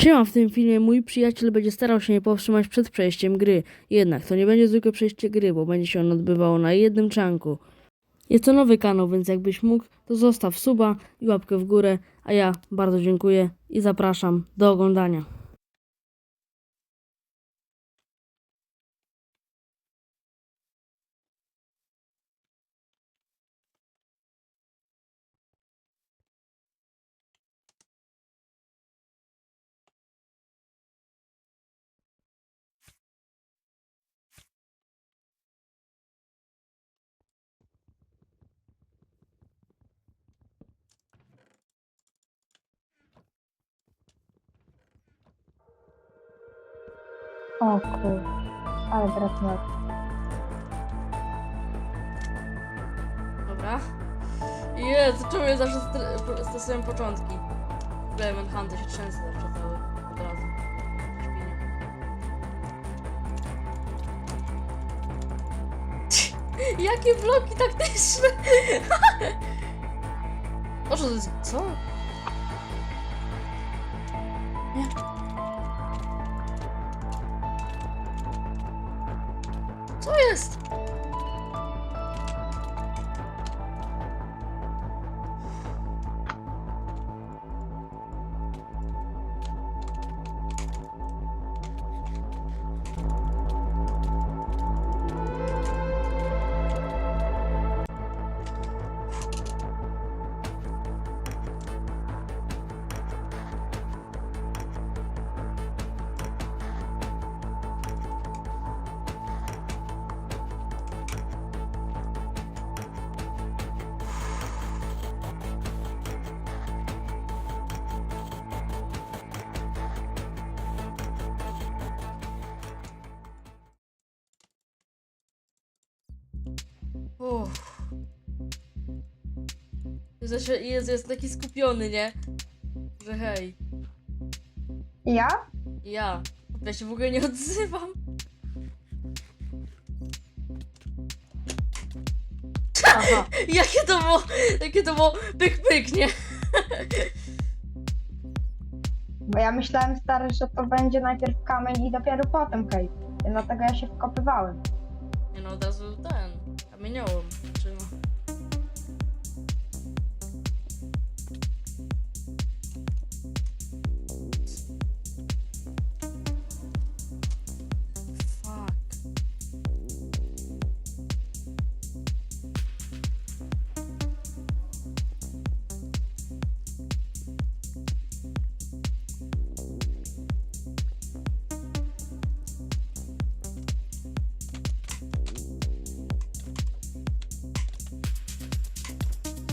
Siema, w tym filmie mój przyjaciel będzie starał się nie powstrzymać przed przejściem gry. Jednak to nie będzie zwykłe przejście gry, bo będzie się on odbywało na jednym czanku. Jest to nowy kanał, więc jakbyś mógł, to zostaw suba i łapkę w górę, a ja bardzo dziękuję i zapraszam do oglądania. O kur... Ale teraz nie. Dobra. Jezu, czemu ja zawsze stosuję początki? Clement Hunter się trzęsę zawsze cały od razu. Śpinie. Jakie bloki taktyczne! O co to jest? Co? Nie. Co Uff. Jezu, Jezu, jest taki skupiony, nie? Że hej. Ja? Ja. Ja się w ogóle nie odzywam. Aha. Jakie to było, jakie to było pyk pyk, nie? Bo ja myślałem stary, że to będzie najpierw kamień i dopiero potem hej. Dlatego ja się wkopywałem. Nie no, od razu ten, Міняли.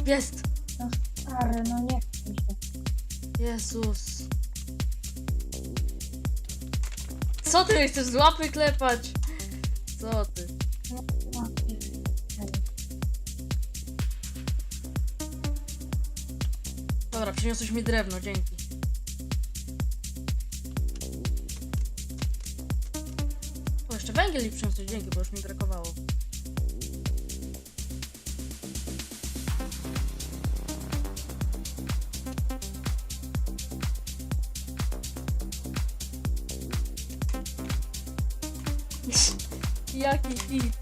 Jest! No stary, no nie chcę się. Jezus. Co ty chcesz z łapy klepać? Co ty? No. Dobra, przyniosłeś mi drewno, dzięki. O, jeszcze węgiel mi przyniosłeś, dzięki, bo już mi brakowało. Jaki hit.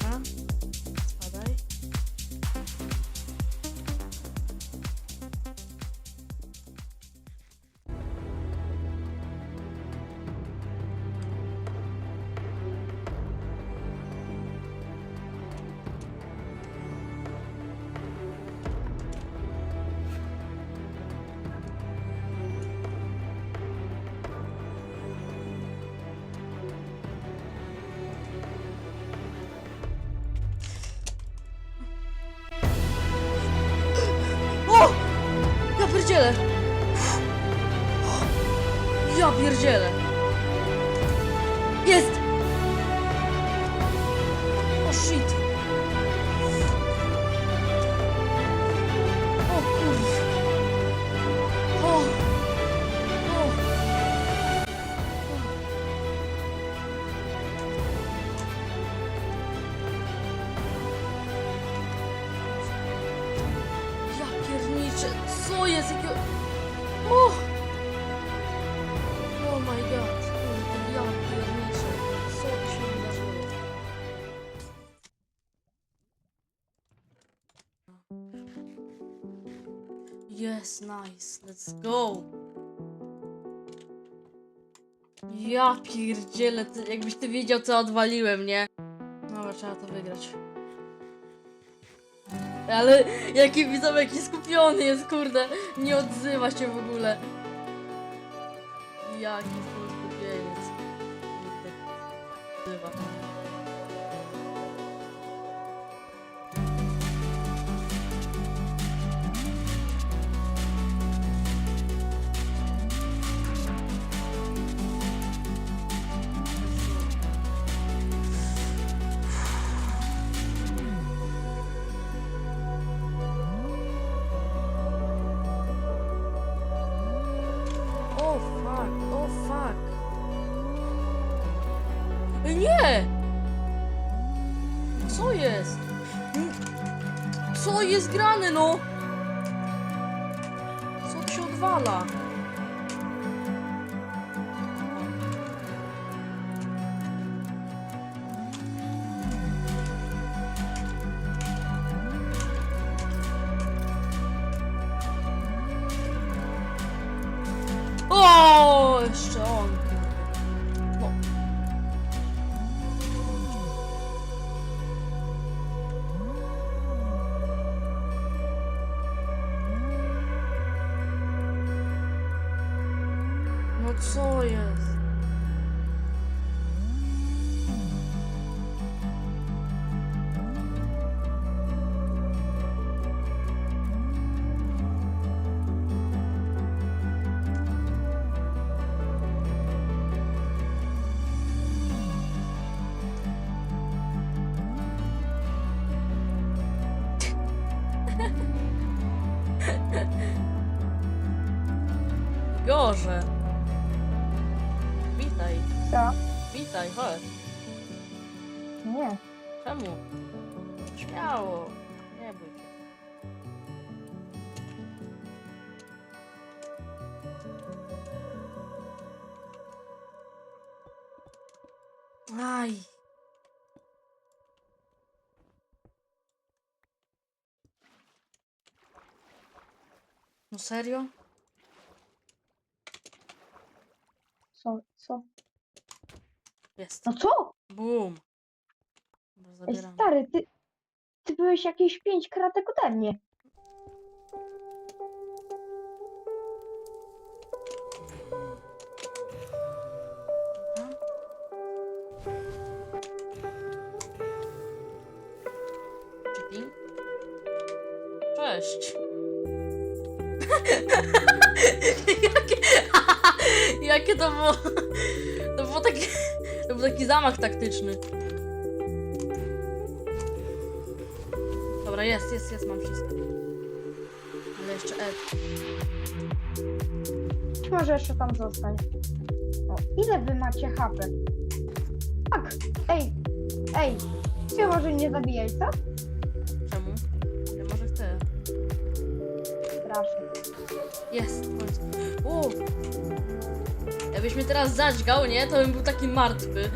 Dobrze. Pierdzielę! Ja pierdzielę! O Jezu, jakiego... O! Oh my god. Yes, nice. Let's go. Ja pierdzielę, jakbyś ty wiedział co odwaliłem, nie? Dobra, trzeba to wygrać. Ale jaki widzą, jaki skupiony jest, kurde. Nie odzywa się w ogóle. Jaki skupieniec. Odzywa. Fuck, o fuck. Ej, Nie! Co jest? Co jest grane, no? Co się odwala? O, jeszcze Gorze. Witaj, Co? witaj, chodź. Nie. Czemu? Śmiało. Nie bój się. Aj. No serio? Co? Jest. No co? Boom. Dobra, Ej, zabieram. stary, ty... Ty byłeś jakieś pięć kratek ode mnie. Cześć. jakie, jakie to było? To było takie. To był taki zamach taktyczny. Dobra, jest, jest, jest, mam wszystko. Ale jeszcze Ed. Może jeszcze tam zostać? O, ile wy macie HP? Tak. Ej, ej. Ty może nie zabijaj, co? Czemu? Ja może chcę. Strasznie. Jest, w końcu. O! Jakbyś mnie teraz zadźgał, nie? To bym był taki martwy.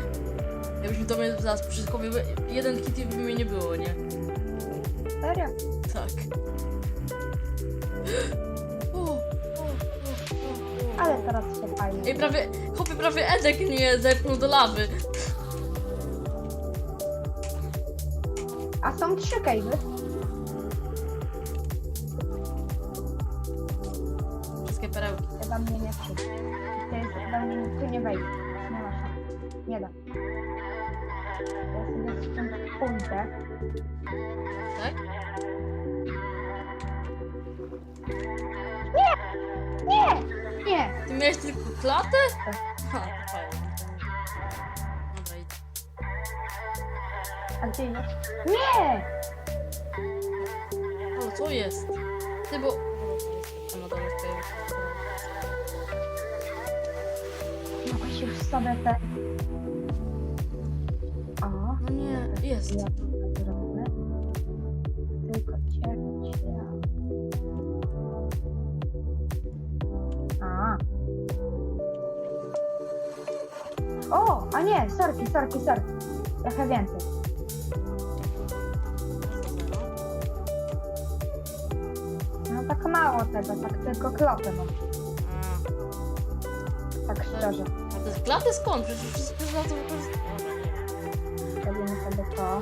Jakbyś mi to mnie zaraz wszystko. Jeden i by mnie nie było, nie? Serio? Tak. O, o, o, o, o. Ale teraz się fajnie. Ej, prawie, chłopie, prawie Edek mnie zepchnął do lawy. A są trzy cave'y. Wszystkie perełki. Chyba mnie nie trzy. To jest do mnie tu nie wejdzie. Nie ma szans. Nie da. Ja sobie stąd pójdę. Tak? Nie! Nie! Ty miałeś tylko klatę? Tak. Ha, to fajnie. Dobra, idź. A gdzie idziesz? Nie! O, co jest? Ty, bo... Właśnie już sobie te... O. No nie, jest. Ja zrobię. Tylko cięcie. A. O, a nie, sorki, sorki, sorki. Trochę więcej. No tak mało tego, tak tylko klapy mam, A, szczerze. a te klaty skąd? Przecież wszystko za to wykorzystane. Robimy sobie. To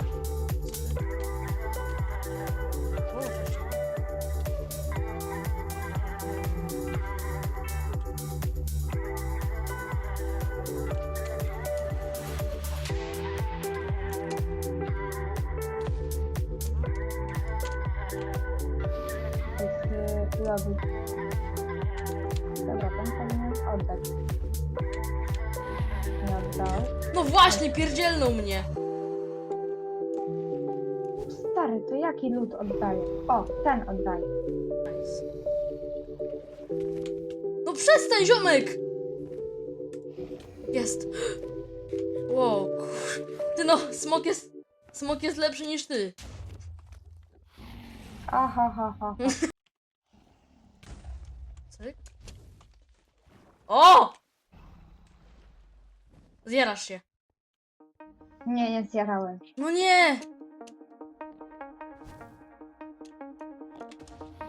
właśnie, pierdzielnął mnie. Stary, to jaki lód oddaje? O, ten oddaje. No przestań, ziomek! Jest. Wow, kur... Ty no, smok jest... Smok jest lepszy niż ty. Aha, ha, ha. Cyk. O! Zjarasz się. Nie, nie zjarałem. No nie!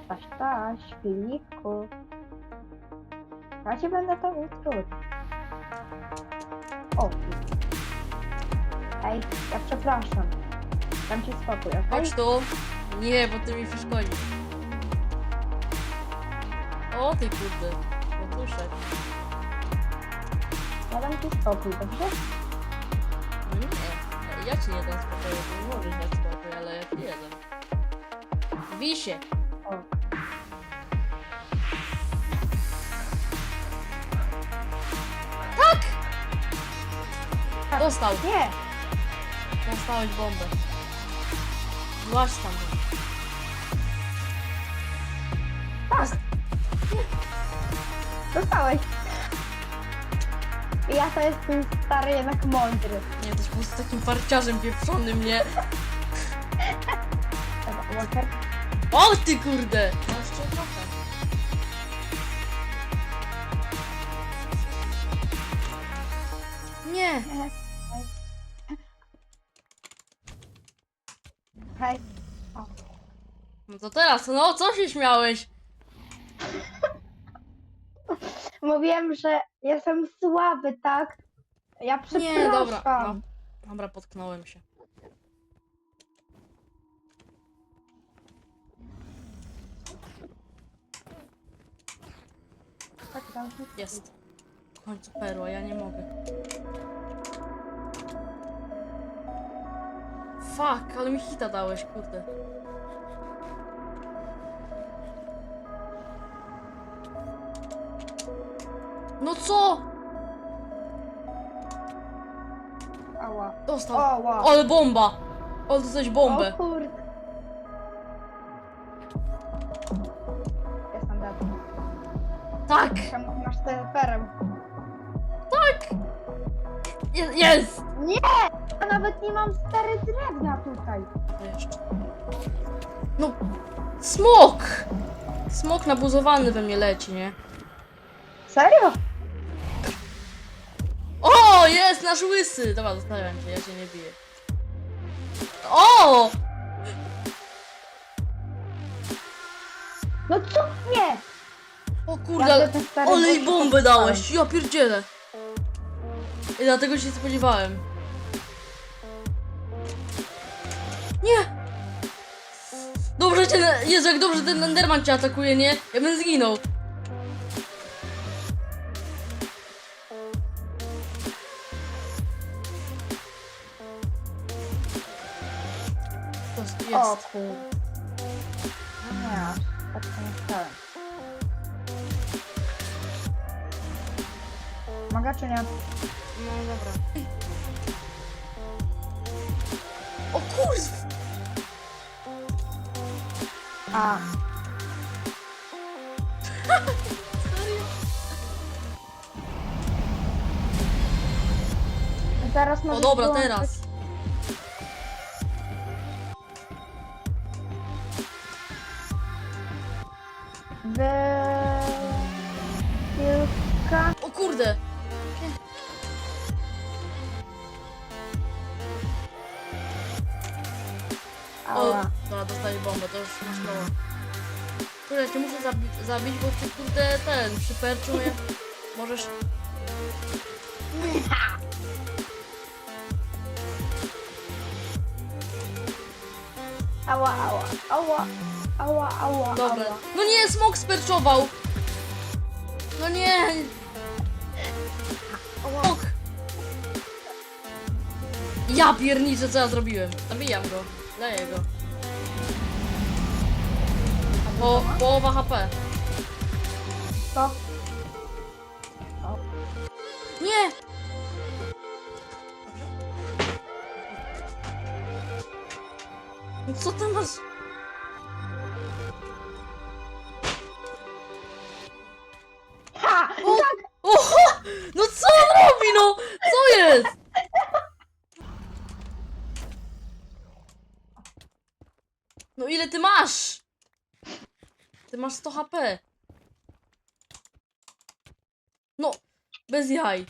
Taś, taś, Filipku. Ja ci będę to utrudniał. O, Filip. Ej, ja przepraszam. Dam ci spokój, okej? Chodź tu. Nie, bo ty mi przeszkodzisz. O ty kurde. Otuszek. Ja dam ci spokój, dobrze? Ja ci nie dam spokoju, ty możesz dać spokój, ale ja ci nie dam. Wisie. Tak! Dostał. Nie! Dostałeś bombę. Złaś tam. Dostałeś. Ja to jestem stary, jednak mądry. Nie, jesteś po prostu takim farciarzem pieprzonym, nie? Dobra, Walker. O ty kurde! No jeszcze trochę. Nie! Hej. No to teraz, no co się śmiałeś? Mówiłem, że jestem słaby, tak? Ja przepraszam. Nie, dobra. No, dobra, potknąłem się. Tak, dobrze. Jest. W końcu perła, ja nie mogę. Fuck, ale mi hita dałeś, kurde. No co? Ała. Dostał. Wow. Ale bomba! To coś bombę. O kurde. Jestem dobry. Tak! Czemu masz ten pereł? Je- Jest! Nie! Ja nawet nie mam stary drewna tutaj. No, smok! Smok nabuzowany we mnie leci, nie? Serio? O, jest nasz łysy! Dobra, zostawiam cię, ja cię nie biję. O! No co? Nie! O kurde, Ja ale, stary i gościu bombę podstałem. dałeś, ja pierdzielę. I dlatego się spodziewałem. Nie! Dobrze cię, Jezu, jak dobrze ten Enderman cię atakuje, nie? Ja bym zginął. Kurde. No nie, tak to nie chciałem. Czy nie? No dobra. O kurw! A, zaraz O możesz dobra, teraz. Dobra, cię muszę zabi- zabić, bo ty kurde ten, przyperczył mnie. Możesz... Ała, ała, ała, ała, ała, Dobra. ała. No nie, smok sperczował! No nie! Smok! Ja pierniczę, co ja zrobiłem. Zabijam go. Leję go. Po, połowa HP. Co? Nie! No Co ty masz? Masz 100 HP. No, bez jaj.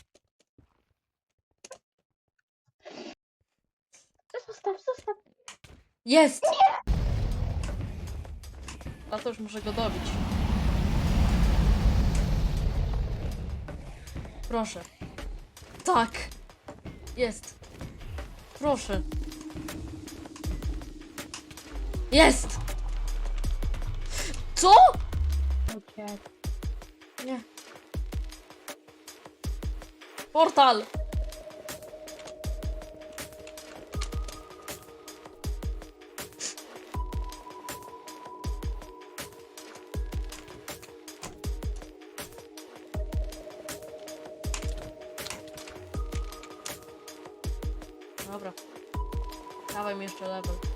Zostaw, zostaw. Jest! A to już muszę go dobić. Proszę. Tak! Jest! Proszę. Jest! Co? Nie. Portal! Dobra. Dawaj mi jeszcze level.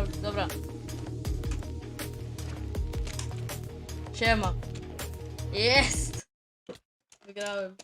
Robisz? Dobra. Siema. Jest! Wygrałem.